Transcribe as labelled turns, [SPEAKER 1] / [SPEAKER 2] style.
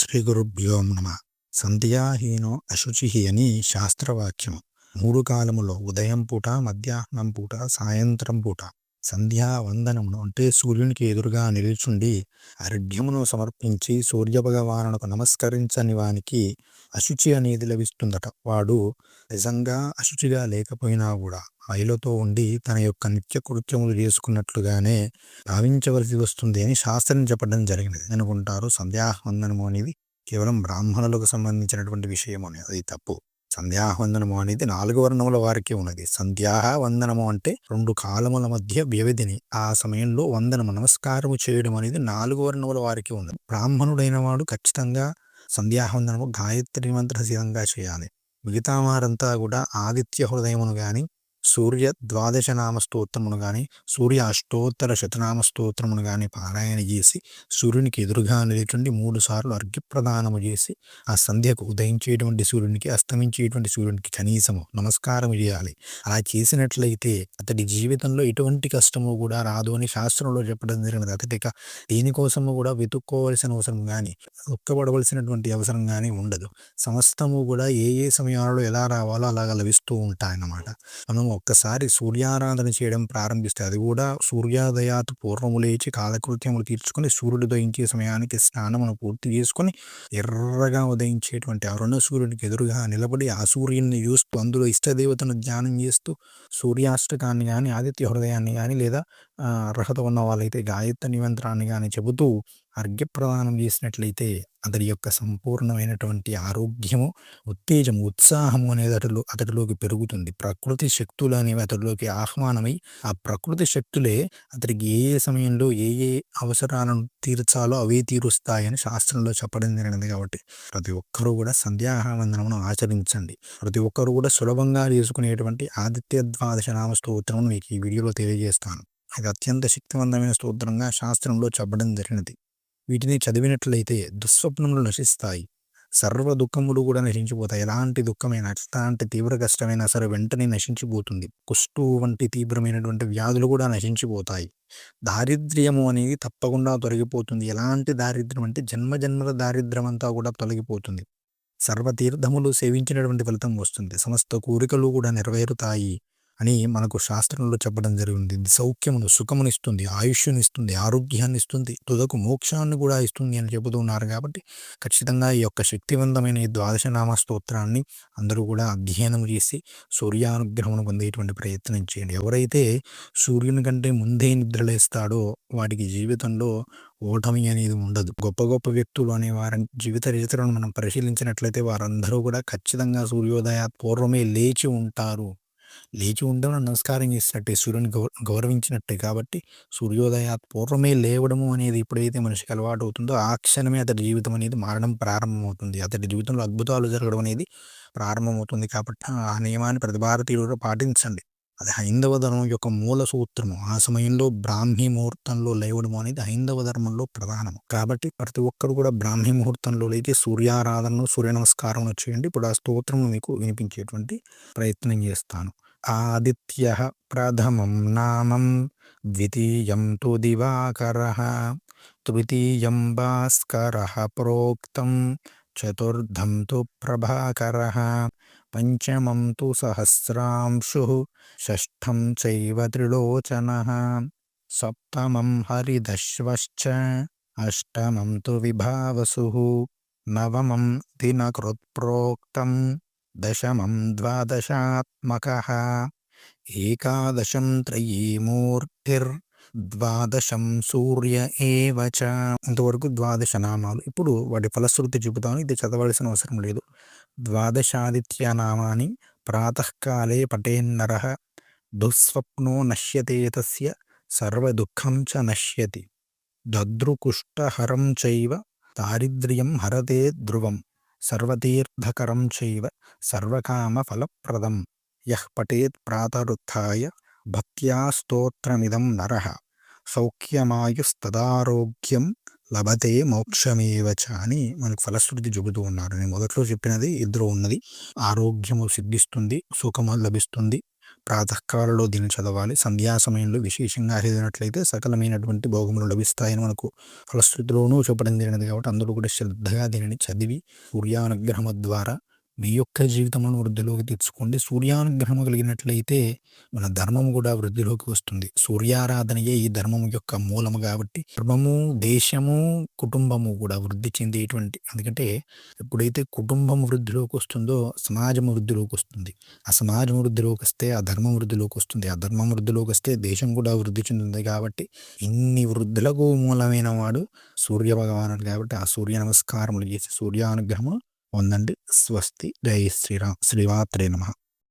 [SPEAKER 1] శ్రీ గురుభ్యో నమ. సంధ్యాహీనో అశుచి అని శాస్త్రవాక్యం. మూడు కాలములో ఉదయం పూట మధ్యాహ్నం పూట సాయంత్రం పూట. సంధ్యావందనమును అంటే సూర్యునికి ఎదురుగా నిలుచుండి అర్ఘ్యమును సమర్పించి సూర్యభగవానుకు నమస్కరించని వానికి అశుచి అనేది లభిస్తుందట. వాడు నిజంగా అశుచిగా లేకపోయినా కూడా మైలతో ఉండి తన యొక్క నిత్య కృత్యములు చేసుకున్నట్లుగానే భావించవలసి వస్తుంది అని శాస్త్రం చెప్పడం జరిగినది. అనుకుంటారు సంధ్యావందనము అనేది కేవలం బ్రాహ్మణులకు సంబంధించినటువంటి విషయం అనేది అది తప్పు. సంధ్యావందనము అనేది నాలుగు వర్ణముల వారికి ఉన్నది. సంధ్యా వందనము అంటే రెండు కాలముల మధ్య వ్యవధిని ఆ సమయంలో వందనము నమస్కారము చేయడం అనేది నాలుగు వర్ణముల వారికి ఉన్నది. బ్రాహ్మణుడైన వాడు ఖచ్చితంగా సంధ్యావందనము గాయత్రి మంత్ర సిద్ధంగా చేయాలి. మిగతా వారంతా కూడా ఆదిత్య హృదయమును కానీ సూర్య ద్వాదశ నామ స్తోత్రమును కానీ సూర్య అష్టోత్తర శతనామ స్తోత్రమును కానీ పారాయణ చేసి సూర్యునికి ఎదురుగా నిలిచిండి మూడు సార్లు అర్ఘ్యప్రదానము చేసి ఆ సంధ్యకు ఉదయించేటువంటి సూర్యునికి అస్తమించేటువంటి సూర్యునికి కనీసము నమస్కారం చేయాలి. అలా చేసినట్లయితే అతడి జీవితంలో ఎటువంటి కష్టము కూడా రాదు అని శాస్త్రంలో చెప్పడం జరిగినది. అతడిక దేనికోసము కూడా వెతుక్కోవలసిన అవసరం కానీ దుఃఖపడవలసినటువంటి అవసరం కానీ ఉండదు. సమస్తము కూడా ఏ ఏ సమయాలలో ఎలా రావాలో అలాగా లభిస్తూ ఉంటాయన్నమాట. మనం ఒక్కసారి సూర్యారాధన చేయడం ప్రారంభిస్తే అది కూడా సూర్యోదయాత్ పూర్వము లేచి కాలకృత్యములు తీర్చుకొని సూర్యుడు ఉదయించే సమయానికి స్నానమును పూర్తి చేసుకొని ఎర్రగా ఉదయించేటువంటి అరుణ సూర్యుడికి ఎదురుగా నిలబడి ఆ సూర్యుడిని చూస్తూ అందులో ఇష్టదేవతను ధ్యానం చేస్తూ సూర్యాష్టకాన్ని కానీ ఆదిత్య హృదయాన్ని కానీ లేదా అర్హత ఉన్న వాళ్ళైతే గాయత్ర నిమంత్రాన్ని కానీ చెబుతూ అర్ఘ్యప్రదానం చేసినట్లయితే అతడి యొక్క సంపూర్ణమైనటువంటి ఆరోగ్యము ఉత్తేజం ఉత్సాహము అనేది అతడిలో అతడిలోకి పెరుగుతుంది. ప్రకృతి శక్తులు అనేవి అతడిలోకి ఆహ్వానమై ఆ ప్రకృతి శక్తులే అతడికి ఏ ఏ సమయంలో ఏ ఏ అవసరాలను తీర్చాలో అవే తీరుస్తాయని శాస్త్రంలో చెప్పడం జరిగినది కాబట్టి ప్రతి ఒక్కరూ కూడా సంధ్యాహవందనమును ఆచరించండి. ప్రతి ఒక్కరూ కూడా సులభంగా చేసుకునేటువంటి ఆదిత్య ద్వాదశ నామ స్తోత్రమును మీకు ఈ వీడియోలో తెలియజేస్తాను. అది అత్యంత శక్తివంతమైన స్తోత్రంగా శాస్త్రంలో చెప్పడం జరిగినది. వీటిని చదివినట్లయితే దుస్వప్నములు నశిస్తాయి. సర్వ దుఃఖములు కూడా నశించిపోతాయి. ఎలాంటి దుఃఖమైనా ఎలాంటి తీవ్ర కష్టమైనా సరే వెంటనే నశించిపోతుంది. కుష్టు వంటి తీవ్రమైనటువంటి వ్యాధులు కూడా నశించిపోతాయి. దారిద్ర్యము అనేది తప్పకుండా తొలగిపోతుంది. ఎలాంటి దారిద్ర్యం అంటే జన్మజన్మల దారిద్ర్యం అంతా కూడా తొలగిపోతుంది. సర్వతీర్థములు సేవించినటువంటి ఫలితం వస్తుంది. సమస్త కోరికలు కూడా నెరవేరుతాయి. అని మనకు శాస్త్రంలో చెప్పడం జరిగింది. సౌఖ్యమును సుఖమును ఇస్తుంది ఆయుష్యుని ఇస్తుంది ఆరోగ్యాన్ని ఇస్తుంది తుదకు మోక్షాన్ని కూడా ఇస్తుంది అని చెబుతున్నారు కాబట్టి ఖచ్చితంగా ఈ యొక్క శక్తివంతమైన ఈ ద్వాదశనామ స్తోత్రాన్ని అందరూ కూడా అధ్యయనం చేసి సూర్యానుగ్రహం పొందేటువంటి ప్రయత్నం చేయండి. ఎవరైతే సూర్యుని కంటే ముందే నిద్రలేస్తాడో వాటికి జీవితంలో ఓటమి అనేది ఉండదు. గొప్ప గొప్ప వ్యక్తులు అనే వారి జీవిత చరిత్రను మనం పరిశీలించినట్లయితే వారందరూ కూడా ఖచ్చితంగా సూర్యోదయ పూర్వమే లేచి ఉంటారు. లేచి ఉండడం నమస్కారం చేసినట్టే సూర్యుని గౌ గౌరవించినట్టే. కాబట్టి సూర్యోదయ పూర్వమే లేవడము అనేది ఎప్పుడైతే మనిషికి అలవాటు అవుతుందో ఆ క్షణమే అతడి జీవితం అనేది మారడం ప్రారంభమవుతుంది. అతడి జీవితంలో అద్భుతాలు జరగడం అనేది ప్రారంభమవుతుంది. కాబట్టి ఆ నియమాన్ని ప్రతి భారతీయుడు పాటించండి. అది హైందవ ధర్మం యొక్క మూల సూత్రము. ఆ సమయంలో బ్రాహ్మీ ముహూర్తంలో లేవడం అనేది హైందవ ధర్మంలో ప్రధానము. కాబట్టి ప్రతి ఒక్కరు కూడా బ్రాహ్మీ ముహూర్తంలో లేచి సూర్యారాధనను సూర్య నమస్కారం చేయండి. ఇప్పుడు ఆ స్తోత్రం మీకు వినిపించేటువంటి ప్రయత్నం చేస్తాను. ఆదిత్య ప్రథమం నామం ద్వితీయం తు దివాకర తృతీయం భాస్కర ప్రోక్తం చతుర్థం తు ప్రభాకర పంచమం తు సహస్రాంశు షష్ఠం చైవ త్రిలోచనः సప్తమం హరిదశ్వశ్చ అష్టమం తు విభావసు నవమం దినకృత్ప్రోక్తం దశమం ద్వాదశాత్మక ఏకాదశం త్రయీమూర్తిర్ ద్వాదశం సూర్య ఏవచ ఇంతవరకు ద్వాదశ నామాలు. ఇప్పుడు వాటి ఫలశ్రుతి చెబుతాను ఇది చదవలసిన అవసరం లేదు. ద్వాదశాదిత్యనామాని నామాని ప్రాతకాలే పటేన్నర దుస్వప్నో నశ్యతే తస్య సర్వదుఃఖం చ నశ్యతి దద్రుకుష్టహరం చైవ దారిద్ర్యం హరతే ధ్రువం సర్వతీర్థకరం చైవ సర్వకామఫలప్రదం యః పఠేత్ ప్రాతరుత్థాయ భక్త్యా స్తోత్రమిదం నరః సౌఖ్యమాయుస్తదారోగ్యం లభతే మోక్షమేవచ అని మనకు ఫలశ్రుతి చెబుతూ ఉన్నారు. నేను మొదట్లో చెప్పినది ఇద్దరు ఉన్నది. ఆరోగ్యము సిద్ధిస్తుంది సుఖము లభిస్తుంది. ప్రాతకాలంలో దీన్ని చదవాలి. సంధ్యా సమయంలో విశేషంగా చదివినట్లయితే సకలమైనటువంటి భోగములు లభిస్తాయని మనకు ఫలశ్రుతిలోనూ చెప్పడం జరిగినది కాబట్టి అందరూ కూడా శ్రద్ధగా దీనిని చదివి సూర్యానుగ్రహము ద్వారా మీ యొక్క జీవితమును వృద్ధిలోకి తెచ్చుకోండి. సూర్యానుగ్రహము కలిగినట్లయితే మన ధర్మం కూడా వృద్ధిలోకి వస్తుంది. సూర్యారాధనయే ఈ ధర్మం యొక్క మూలము కాబట్టి ధర్మము దేశము కుటుంబము కూడా వృద్ధి చెందేటువంటి ఎందుకంటే ఎప్పుడైతే కుటుంబం వృద్ధిలోకి వస్తుందో సమాజం వృద్ధిలోకి వస్తుంది. ఆ సమాజం వృద్ధిలోకి వస్తే ఆ ధర్మం వృద్ధిలోకి వస్తుంది. ఆ ధర్మం వృద్ధిలోకి వస్తే దేశం కూడా వృద్ధి చెందుతుంది కాబట్టి ఇన్ని వృద్ధులకు మూలమైన వాడు సూర్య భగవానుడు కాబట్టి ఆ సూర్య నమస్కారములు చేసి సూర్యానుగ్రహము పొందండి స్వస్తి జై శ్రీరామ్ శ్రీమాత్రే నమ